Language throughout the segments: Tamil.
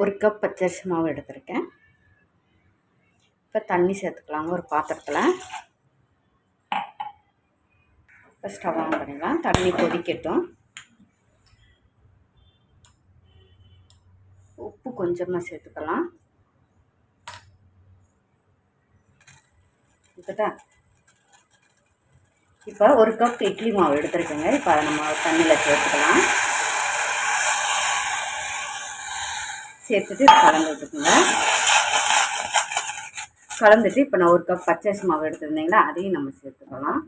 ஒரு கப் பச்சரிசி மாவு எடுத்திருக்கேன். இப்போ தண்ணி சேர்த்துக்கலாங்க ஒரு பாத்திரத்தில். இப்போ ஸ்டவ் ஆன் பண்ணிடலாம். தண்ணி கொதிக்கட்டும். உப்பு கொஞ்சமாக சேர்த்துக்கலாம். இப்போதா. இப்போ ஒரு கப் இட்லி மாவு எடுத்துருக்கேங்க. இப்போ அதை நம்ம தண்ணியில் சேர்த்துக்கலாம். சேர்த்துட்டு கலந்து விட்டுக்குங்க கலந்துட்டு இப்போ நான் ஒரு கப் பச்சரிசி மாவு எடுத்துருந்தீங்களா அதையும் நம்ம சேர்த்துக்கலாம்.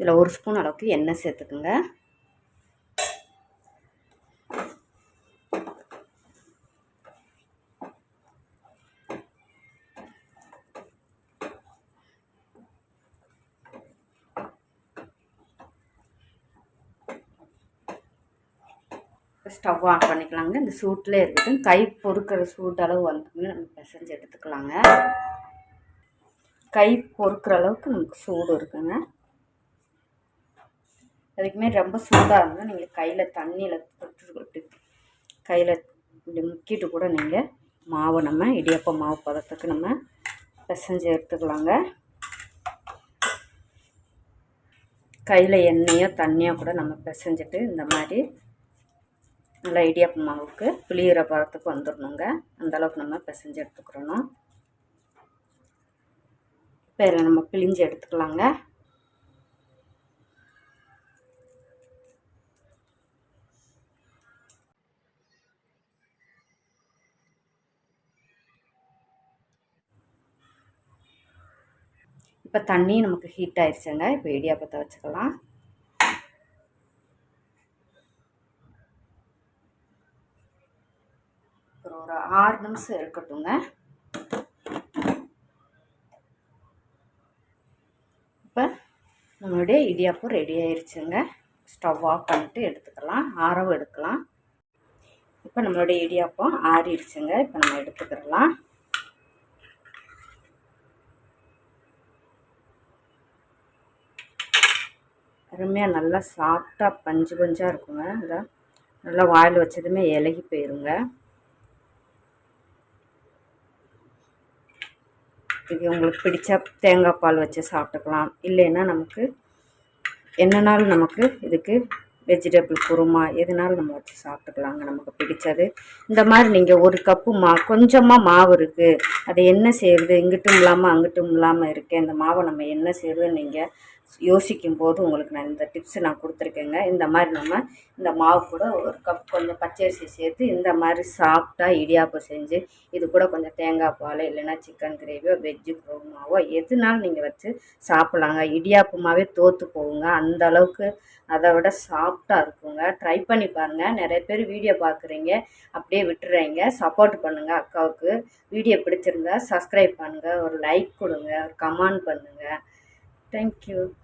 இதில் ஒரு ஸ்பூன் அளவுக்கு எண்ணெய் சேர்த்துக்குங்க. ஸ்டவ் ஆஃப் பண்ணிக்கலாங்க. இந்த சூட்டில் இருக்கட்டும். கை பொறுக்கிற சூட் அளவு நம்ம பிசைஞ்சு எடுத்துக்கலாங்க. கை பொறுக்கிற அளவுக்கு நமக்கு சூடு இருக்குங்க. அதுக்குமே ரொம்ப சூடாக இருந்தால் நீங்கள் கையில் தண்ணியில் தொட்டு கையில் இப்படி முக்கிட்டு கூட நீங்கள் மாவை நம்ம இடியப்ப மாவு பதத்துக்கு நம்ம பிசைஞ்சு எடுத்துக்கலாங்க. கையில் எண்ணெயோ தண்ணியோ கூட நம்ம பிசைஞ்சிட்டு இந்த மாதிரி நல்லா இடியாப்ப மாவுக்கு புளியிற பதத்துக்கு வந்துடணுங்க அந்தளவுக்கு நம்ம பிசைஞ்சு எடுத்துக்கிறணும். இப்போ இதில் நம்ம பிழிஞ்சு எடுத்துக்கலாங்க. இப்போ தண்ணி நமக்கு ஹீட் ஆயிடுச்சுங்க இப்போ இடியாப்பத்தை வச்சுக்கலாம். ஒரு ஆறு நிமிஷம் இருக்கட்டுங்க இப்போ நம்மளுடைய இடியாப்பம் ரெடி ஆயிடுச்சுங்க ஸ்டவ் ஆஃப் பண்ணிட்டு எடுத்துக்கலாம். ஆரவும் எடுக்கலாம். இப்போ நம்மளுடைய இடியாப்பம் ஆறிடுச்சுங்க. இப்போ நம்ம எடுத்துக்கிறலாம் அருமையாக நல்லா சாஃப்டாக பஞ்சு பஞ்சாக இருக்குங்க. இதை நல்லா வாயில் வச்சதுமே இலகி போயிருங்க. இது உங்களுக்கு பிடிச்சா தேங்காய் பால் வச்சு சாப்பிட்டுக்கலாம். இல்லைன்னா நமக்கு என்னன்னாலும் நமக்கு இதுக்கு வெஜிடபிள் குருமா எதுனாலும் நம்ம வச்சு சாப்பிட்டுக்கலாங்க. நமக்கு பிடிச்சது. இந்த மாதிரி நீங்கள் ஒரு கப்பு மா கொஞ்சமாக மாவு இருக்குது அதை என்ன செய்யறது? இங்கிட்டும் இல்லாமல் அங்கிட்டும் இல்லாமல் இருக்குது இந்த மாவை நம்ம என்ன செய்கிறதுன்னு நீங்கள் யோசிக்கும் போது உங்களுக்கு நான் இந்த டிப்ஸ் நான் கொடுத்துருக்கேங்க. இந்த மாதிரி நம்ம இந்த மாவு கூட ஒரு கப் கொஞ்சம் பச்சரிசி சேர்த்து இந்த மாதிரி சாஃப்டாக இடியாப்பம் செஞ்சு இது கூட கொஞ்சம் தேங்காய் பால் இல்லைன்னா சிக்கன் கிரேவியோ வெஜ்ஜு குருமாவோ எதுனாலும் நீங்கள் வச்சு சாப்பிட்லாங்க. இடியாப்பமாகவே தோற்று போகுங்க. அந்த அளவுக்கு அதை விட சாஃப்டாக இருக்குங்க. ட்ரை பண்ணி பாருங்கள் நிறைய பேர் வீடியோ பார்க்குறீங்க. அப்படியே விட்டுறீங்க. சப்போர்ட் பண்ணுங்கள் அக்காவுக்கு. வீடியோ பிடிச்சிருந்தா சப்ஸ்கிரைப் பண்ணுங்கள் ஒரு லைக் கொடுங்க. ஒரு கமெண்ட் பண்ணுங்கள் Thank you.